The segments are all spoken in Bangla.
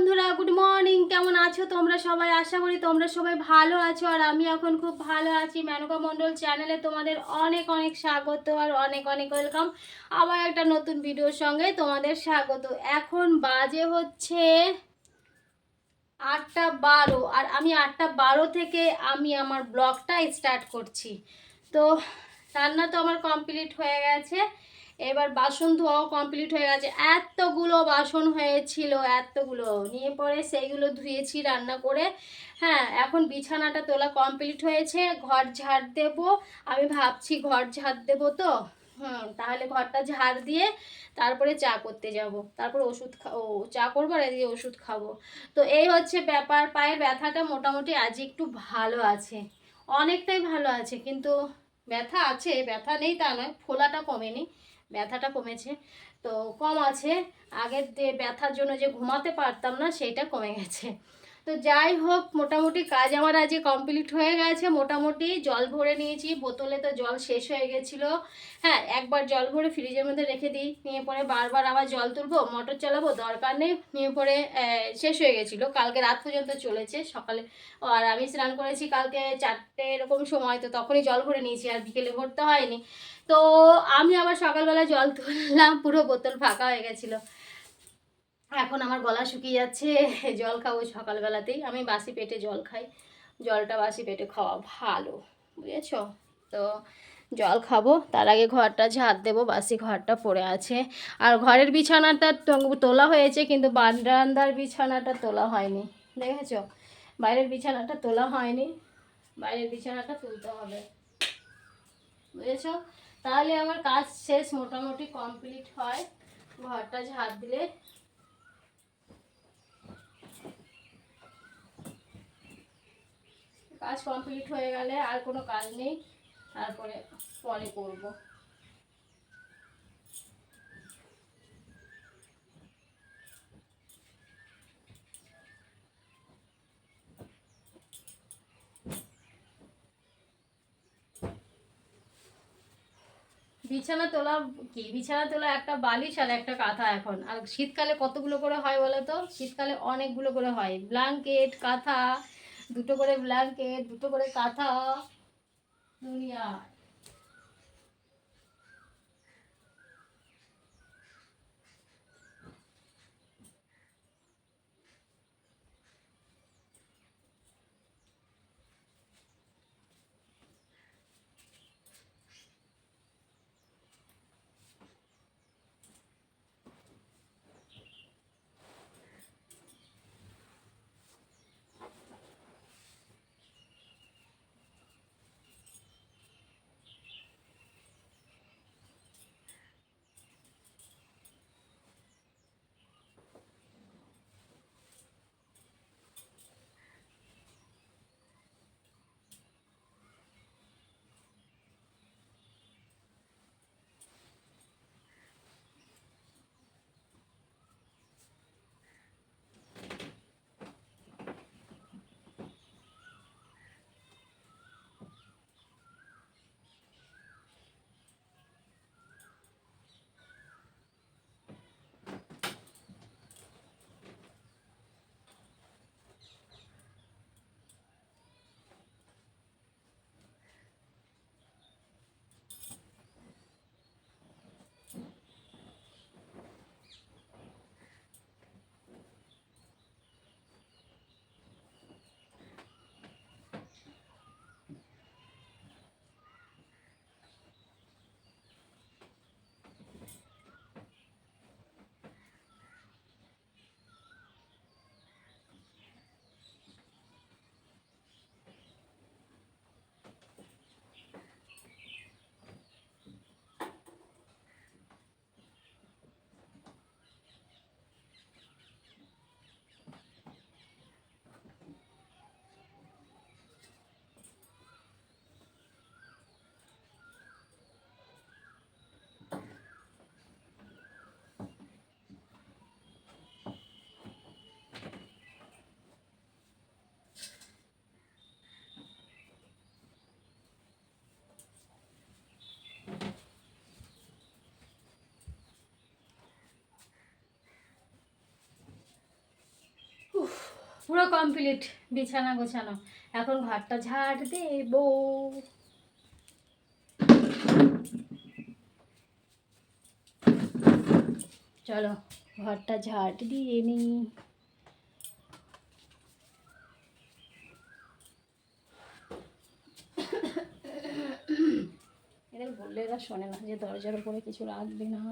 বন্ধুরা গুড মর্নিং কেমন আছো তোমরা সবাই? আশা করি তোমরা সবাই ভালো আছো। আর আমি এখন খুব ভালো আছি। মেনকা মণ্ডল চ্যানেলে তোমাদের অনেক অনেক স্বাগত আর অনেক অনেক ওয়েলকাম আবার একটা নতুন ভিডিওর সঙ্গে তোমাদের স্বাগত। এখন বাজে হচ্ছে আটটা বারো। আর আমি আটটা বারো থেকে আমি আমার ব্লগটা স্টার্ট করছি। তো রান্না তো আমার কমপ্লিট হয়ে গেছে। এবার বাসন ধোয়াও কমপ্লিট হয়ে গেছে। এতগুলো বাসন হয়েছিল, এতগুলো। নিয়ে পরে সেইগুলো ধুয়েছি, রান্না করে। হ্যাঁ এখন বিছানাটা তোলা কমপ্লিট হয়েছে। ঘর ঝাড় দেব। আমি ভাবছি ঘর ঝাড় দেবো তো। হুম, তাহলে ঘরটা ঝাড় দিয়ে তারপরে চা করতে যাব। তারপর ওষুধ ও, চা করব আর এদিকে ওষুধ খাব। তো এই হচ্ছে ব্যাপার। পায়ের ব্যথাটা মোটামুটি আজ একটু ভালো আছে। অনেকটাই ভালো আছে, কিন্তু ব্যথা আছে। ব্যথা নেই তা নয়, ফোলাটা কমেনি। ব্যথাটা কমেছে। তো কম আছে। আগের যে ব্যথার জন্য যে ঘুমাতে পারতাম না, সেইটা কমে গেছে। তো যাই হোক, মোটামুটি কাজ আমার আজকে কমপ্লিট হয়ে গেছে। মোটামুটি জল ভরে নিয়েছি। বোতলে তো জল শেষ হয়ে গেছিল। হ্যাঁ একবার জল ভরে ফ্রিজের মধ্যে রেখে দিই। নিয়ে পরে বারবার আবার জল তুলবো, মোটর চালাবো, দরকার নেই। নিয়ে পরে শেষ হয়ে গেছিল। কালকে রাত পর্যন্ত চলেছে। সকালে আর আমি স্নান করেছি কালকে চারটে এরকম সময়। তো তখনই জল ভরে নিয়েছি। আর বিকেলে ভরতে হয়নি। তো আমি আবার সকালবেলা জল তুললাম, পুরো বোতল ফাঁকা হয়ে গেছিল। এখন আমার গলা শুকিয়ে যাচ্ছে, জল খাব সকালবেলাতেই। আমি বাসি পেটে জল খাই, জলটা বাসি পেটে খাওয়া ভালো, বুঝেছ? তো জল খাব, তার আগে ঘরটা ঝাড় দেবো, বাসি ঘরটা পড়ে আছে। আর ঘরের বিছানাটা তোলা হয়েছে, কিন্তু বারান্দার বিছানাটা তোলা হয়নি, দেখেছ? বাইরের বিছানাটা তোলা হয়নি, বাইরের বিছানাটা তুলতে হবে, বুঝেছ? তাহলে আমার কাজ শেষ, মোটামুটি কমপ্লিট হয়। ঘরটা ঝাঁপ দিলে। কাজ কমপ্লিট হয়ে গেলে আর কোনো কাজ নেই। তারপরে, পরে করব। বিছানা তোলা কি? বিছানা তোলা একটা বালিশ আর একটা কাঁথা এখন। আর শীতকালে কতগুলো করে হয় বলো তো শীতকালে অনেকগুলো করে হয়। ব্ল্যাঙ্কেট কাঁথা, দুটো করে ব্ল্যাঙ্কেট দুটো করে কাঁথা। দুনিয়া। পুরো কমপ্লিট বিছানা গোছানো। এখন ঘরটা ঝাড় দেব। চলো, ঘরটা ঝাড় দিয়ে নি বললে এরা শোনে না যে দরজার উপরে কিছু রাখবে না।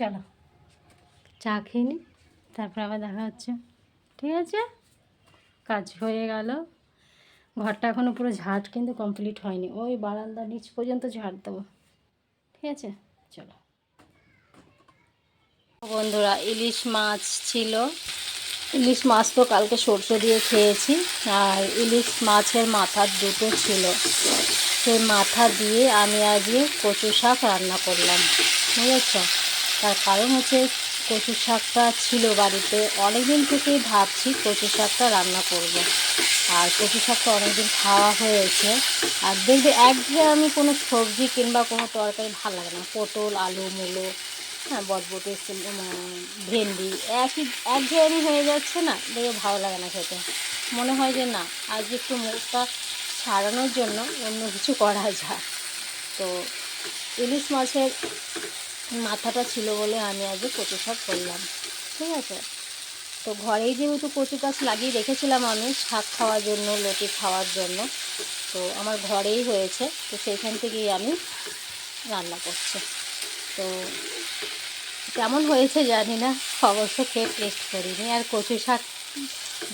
চলো। চা খেয়ে নি, তারপর আবার দেখা হচ্ছে। ঠিক আছে? কাজ হয়ে গেল। ঘরটা এখনও পুরো ঝাড় কিন্তু কমপ্লিট হয়নি। ওই বারান্দা নিচ পর্যন্ত ঝাড় দেবো। ঠিক আছে? চলো। বন্ধুরা, ইলিশ মাছ ছিল। ইলিশ মাছ তো কালকে সরষে দিয়ে খেয়েছি। আর ইলিশ মাছের মাথার দুটো ছিল। সেই মাথা দিয়ে আমি আজকে কচু শাক রান্না করলাম। বুঝেছ? তার কারণ হচ্ছে কচু শাকটা ছিল বাড়িতে। অনেক দিন থেকেই ভাবছি কচু শাকটা রান্না করব। আর কচু শাকটা অনেকদিন খাওয়া হয়েছে। আর দেখবে একঘেয়ে আমি কোনো সবজি কিংবা কোনো তরকারি ভালো লাগে না। পটল, আলু, মূলো হ্যাঁ বটবটি ভেন্ডি, একই একঘেয়েমি হয়ে যাচ্ছে না দেখে ভালো লাগে না খেতে। মনে হয় যে না, আজ একটু মুখটা ছাড়ানোর জন্য অন্য কিছু করা যায়। তো ইলিশ মাছের মাথাটা ছিল বলে আমি আজকে কচু শাক করলাম। ঠিক আছে? তো ঘরেই যেহেতু কচু গাছ লাগিয়ে রেখেছিলাম আমি শাক খাওয়ার জন্য, লতি খাওয়ার জন্য, তো আমার ঘরেই হয়েছে। তো সেইখান থেকেই আমি রান্না করছি। তো কেমন হয়েছে জানি না, অবশ্য খেয়ে টেস্ট করিনি। আর কচু শাক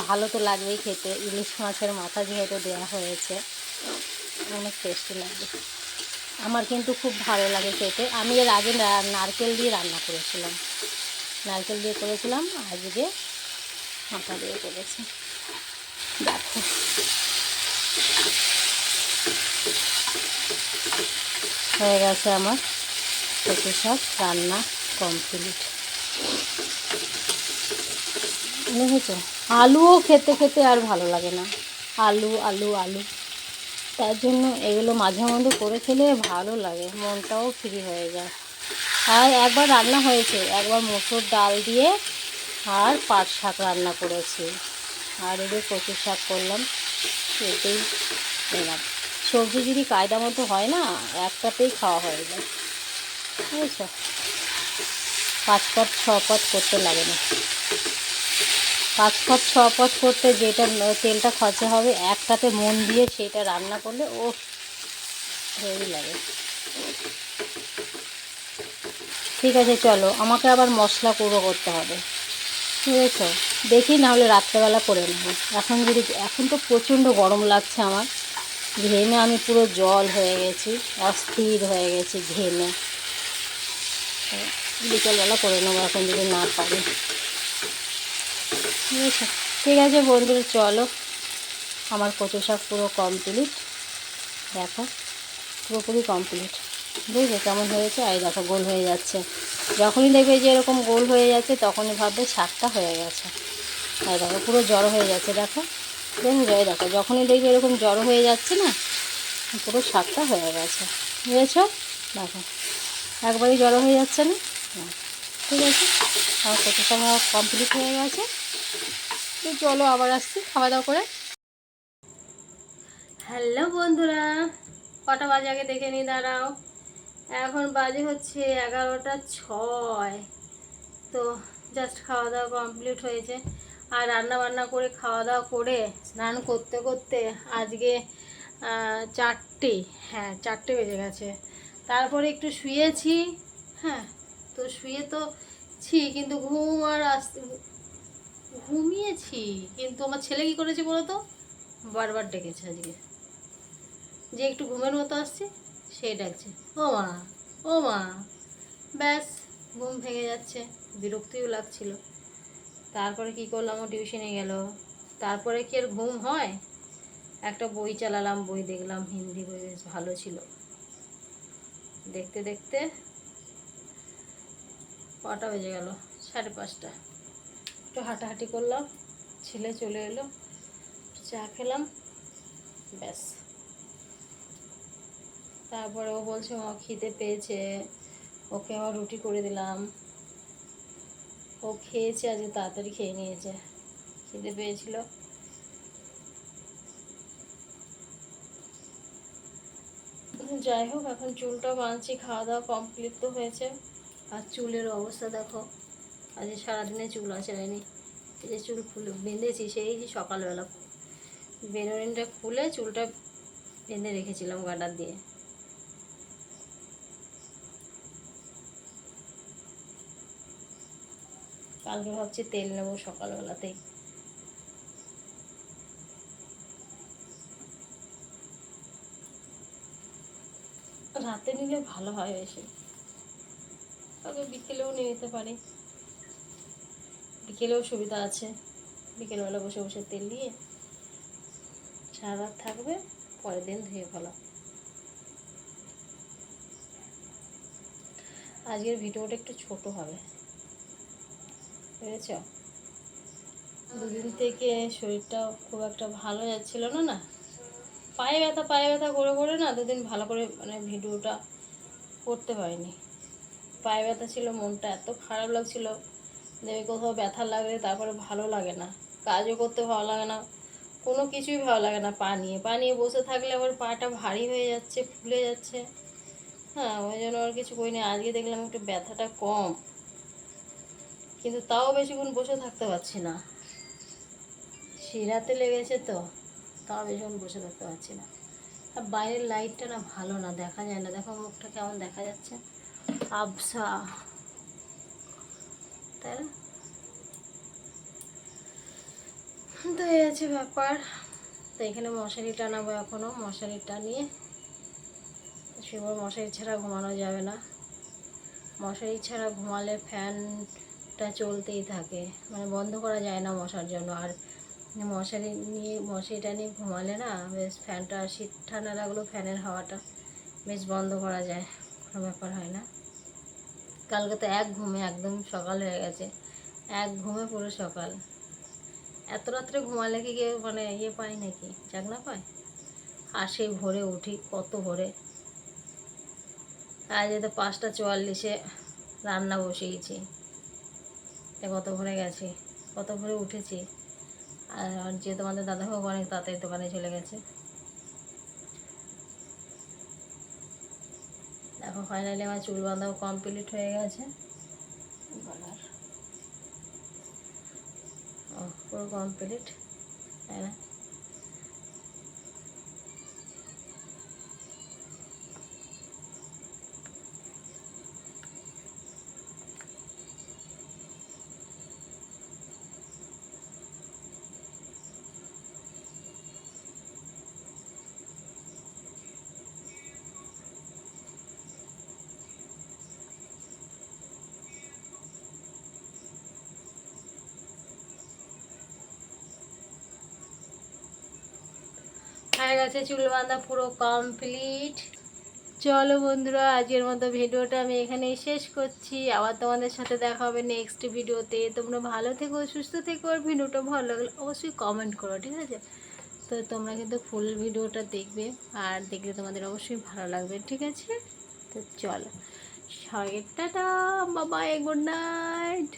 ভালো তো লাগবেই খেতে। ইলিশ মাছের মাথা যেহেতু দেওয়া হয়েছে, অনেক টেস্টি লাগবে আমার কিন্তু খুব ভালো লাগে খেতে। আমি এর আগে নারকেল দিয়ে রান্না করেছিলাম। নারকেল দিয়ে করেছিলাম, আজকে মাথা দিয়ে করেছি। দেখো। হয়ে গেছে আমার কচু সব রান্না কমপ্লিট। বুঝেছ আলুও খেতে খেতে আর ভালো লাগে না। আলু আলু আলু। তার জন্য এগুলো মাঝে মধ্যে করে খেলে ভালো লাগে, মনটাও ফ্রি হয়ে যায়। আর একবার রান্না হয়েছে, একবার মসুর ডাল দিয়ে আর পাট শাক রান্না করেছি। আর এদের কচু শাক করলাম এতেই এলাম। সবজি যদি কায়দা মতো হয় না, একটাতেই খাওয়া হয়ে যায়। বুঝেছ? পাঁচ পথ ছ পথ করতে লাগে না। পাঁচ পথ ছ পথ করতে যেটা তেলটা খরচা হবে, একটাতে মন দিয়ে সেটা রান্না করলে ও হেভি লাগে। ঠিক আছে, চলো, আমাকে আবার মশলা গুঁড়ো করতে হবে। ঠিক আছে? দেখি না হলে রাত্রেবেলা করে নেব। এখন যদি, এখন তো প্রচণ্ড গরম লাগছে আমার। ঘেমে আমি পুরো জল হয়ে গেছি, অস্থির হয়ে গেছি ঘেমে। বিকেলবেলা করে নেব, এখন যদি না পারি। বুঝেছ ঠিক আছে বন্ধুরা চলো। আমার কচু শাক পুরো কমপ্লিট দেখো পুরোপুরি কমপ্লিট বুঝলে কেমন হয়েছে? এই দেখো গোল হয়ে যাচ্ছে। যখনই দেখবে যে এরকম গোল হয়ে যাচ্ছে তখনই ভাববে শাকটা হয়ে গেছে। এই দেখো পুরো জড়ো হয়ে যাচ্ছে দেখো। দেখো এই দেখো যখনই দেখবে এরকম জড়ো হয়ে যাচ্ছে না পুরো শাকটা হয়ে গেছে। বুঝেছ? দেখো একবারই জড়ো হয়ে যাচ্ছে না? হ্যাঁ, ঠিক আছে। আমার কত সময় কমপ্লিট হয়ে গেছে। তো চলো আবার আসছি, খাওয়া দাওয়া করে। হ্যালো বন্ধুরা, কটা বাজে আগে দেখে নি দাঁড়াও। এখন বাজে হচ্ছে এগারোটা ছয়। তো জাস্ট খাওয়া দাওয়া কমপ্লিট হয়েছে। আর রান্না বান্না করে, খাওয়া দাওয়া করে, স্নান করতে করতে আজকে চারটে হ্যাঁ চারটে বেজে গেছে। তারপরে একটু শুয়েছি হ্যাঁ তো শুয়ে তো ছি, কিন্তু ঘুম আর আসতে ঘুমিয়েছি, কিন্তু আমার ছেলে কি করেছে বলো তো? বারবার ডেকেছে আজকে। যে একটু ঘুমের মতো আসছে, সে ডাকছে, ও মা ও মা। ব্যাস, ঘুম ভেঙে যাচ্ছে, বিরক্তিও লাগছিল। তারপরে কি করলাম, ও টিউশনে গেল। তারপরে কি আর ঘুম হয়? একটা বই চালালাম, বই দেখলাম, হিন্দি বই বেশ ভালো ছিল। দেখতে দেখতে কটা বেজে গেল? সাড়ে পাঁচটা। একটু হাঁটাহাঁটি করলাম, ছেলে চলে এলো, চা খেলাম, ব্যাস। তারপরে ও বলছে, মা, খিদে পেয়েছে, ওকে আমার রুটি করে দিলাম। ও খেয়েছে, আজকে তাড়াতাড়ি খেয়ে নিয়েছে, খিদে পেয়েছিল। যাই হোক, এখন চুলটা বাঁধছি খাওয়া দাওয়া কমপ্লিট তো হয়েছে। আর চুলের অবস্থা দেখো। আজকে সারাদিনে চুল আঁচড়ায়নি এই যে চুল খুলে বেঁধেছি, সেই যে সকালবেলা বেনুনিনটা খুলে চুলটা বেঁধে রেখেছিলাম গাডার দিয়ে। কালকে ভাবছি তেল নেব সকালবেলাতেই। রাতে নিলে ভালো হয় বেশি। তবে বিকেলেও নিয়ে নিতে পারি। বিকেলেও সুবিধা আছে। বিকেলবেলা বসে বসে তেল দিয়ে সারা রাত থাকবে, পরের দিন ধুয়ে ফেলা। আজকের ভিডিওটা একটু ছোট হবে। বুঝেছ? দুদিন থেকে শরীরটা খুব একটা ভালো যাচ্ছিল না না? পায়ে ব্যথা পায়ে ব্যথা করে করে না দুদিন ভালো করে মানে ভিডিওটা করতে পারিনি। পায়ে ব্যথা ছিল, মনটা এত খারাপ লাগছিল। দেবে কোথাও ব্যথা লাগলে তারপরে ভালো লাগে না। কাজও করতে ভালো লাগে না, কোনো কিছুই ভালো লাগে না পা নিয়ে পা নিয়ে বসে থাকলে আবার পাটা ভারী হয়ে যাচ্ছে, ফুলে যাচ্ছে। হ্যাঁ ওই জন্য আর কিছু করিনি। আজকে দেখলাম একটু ব্যথাটা কম। কিন্তু তাও বেশিক্ষণ বসে থাকতে পারছি না। শিরাতে লেগেছে তো, তাও বেশিক্ষণ বসে থাকতে পারছি না। আর বাইরের লাইটটা না ভালো না, দেখা যায় না। দেখো, মুখটা কেমন দেখা যাচ্ছে। আবসা না? তো এই আছে ব্যাপার। তো এখানে মশারি টানাবো এখনও মশারি টানিয়ে সেবার মশারি ছাড়া ঘুমানো যাবে না। মশারি ছাড়া ঘুমালে ফ্যানটা চলতেই থাকে। মানে বন্ধ করা যায় না মশার জন্য। আর মশারি নিয়ে, মশারিটা নিয়ে ঘুমালে না, বেশ ফ্যানটা শীত ঠান্ডা লাগল ফ্যানের হাওয়াটা বেশ বন্ধ করা যায়। কোনো ব্যাপার হয় না। কালকে তো এক ঘুমে একদম সকাল হয়ে গেছে। এক ঘুমে পুরো সকাল। এত রাত্রে ঘুমালে কি কেউ মানে ইয়ে পায় নাকি? জাগনা পায়? আর সেই ভোরে উঠি, কত ভোরে। আজ তো পাঁচটা চুয়াল্লিশে রান্না বসিয়েছি। এ কত ভোরে গেছি? কত ভোরে উঠেছি? আর আর যে তোমাদের দাদাভাই অনেক তাড়াতাড়ি দোকানে চলে গেছে। দেখো ফাইনালি আমার চুল বাঁধাও কমপ্লিট হয়ে গেছে। পুরো কমপ্লিট তাই না? হয়ে গেছে চুল বাঁধা পুরো কমপ্লিট চলো বন্ধুরা, আজকের মতো ভিডিওটা আমি এখানেই শেষ করছি। আবার তোমাদের সাথে দেখা হবে নেক্সট ভিডিওতে। তোমরা ভালো থেকো, সুস্থ থেকো, আর ভিডিওটা ভালো লাগলে অবশ্যই কমেন্ট করো, ঠিক আছে? তো তোমরা কিন্তু ফুল ভিডিওটা দেখবে, আর দেখলে তোমাদের অবশ্যই ভালো লাগবে, ঠিক আছে? তো চলো, সবাইকে টাটা বাবাই গুড নাইট